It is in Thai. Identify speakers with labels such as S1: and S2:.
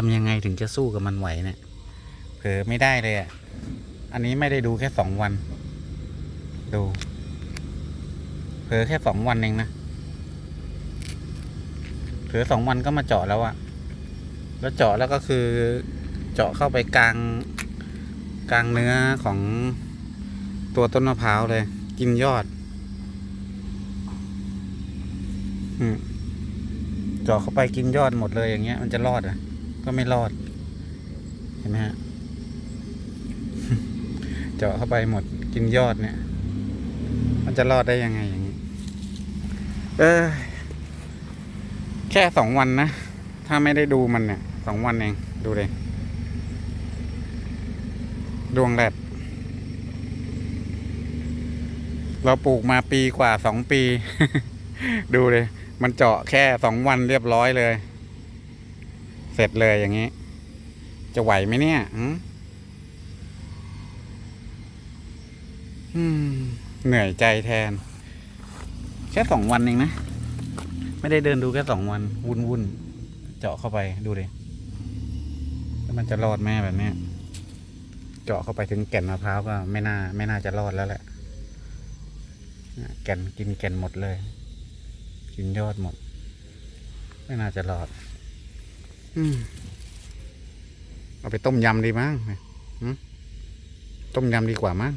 S1: ทำยังไงถึงจะสู้กับมันไหวเนี่ยเผลอไม่ได้เลยอะ อันนี้ไม่ได้ดูแค่สองวัน ดูเผลอแค่สองวันเองนะเผลอสองวันก็มาเจาะแล้วอะแล้วเจาะแล้วก็คือเจาะเข้าไปกลางกลางเนื้อของตัวต้นมะพร้าวเลย กินยอดอืมเจาะเข้าไปกินยอดหมดเลยอย่างเงี้ยมันจะรอดอะ ก็ไม่รอด เห็นไหมฮะ เจาะเข้าไปหมดกินยอดเนี่ย มันจะรอดได้ยังไงอย่างนี้ เออ แค่สองวันนะ ถ้าไม่ได้ดูมันเนี่ยสองวันเอง ดูเลย ดวงแรดเราปลูกมาปีกว่าสองปี ดูเลย มันเจาะแค่สองวันเรียบร้อยเลย เสร็จเลยอย่างนี้ จะไหวไหมเนี่ยอืมเหนื่อยใจแทน แค่สองวันเองนะ ไม่ได้เดินดูแค่สองวัน วุ่นวุ่นเจาะเข้าไปดูเลยแล้วมันจะรอดไหมแบบเนี้ยเจาะเข้าไปถึงแก่นมะพร้าวก็ไม่น่า ไม่น่าจะรอดแล้วแหละแก่นกินแก่นหมดเลย กินยอดหมด ไม่น่าจะรอด เอาไปต้มยำดีมั้งต้มยำดีกว่ามั้ง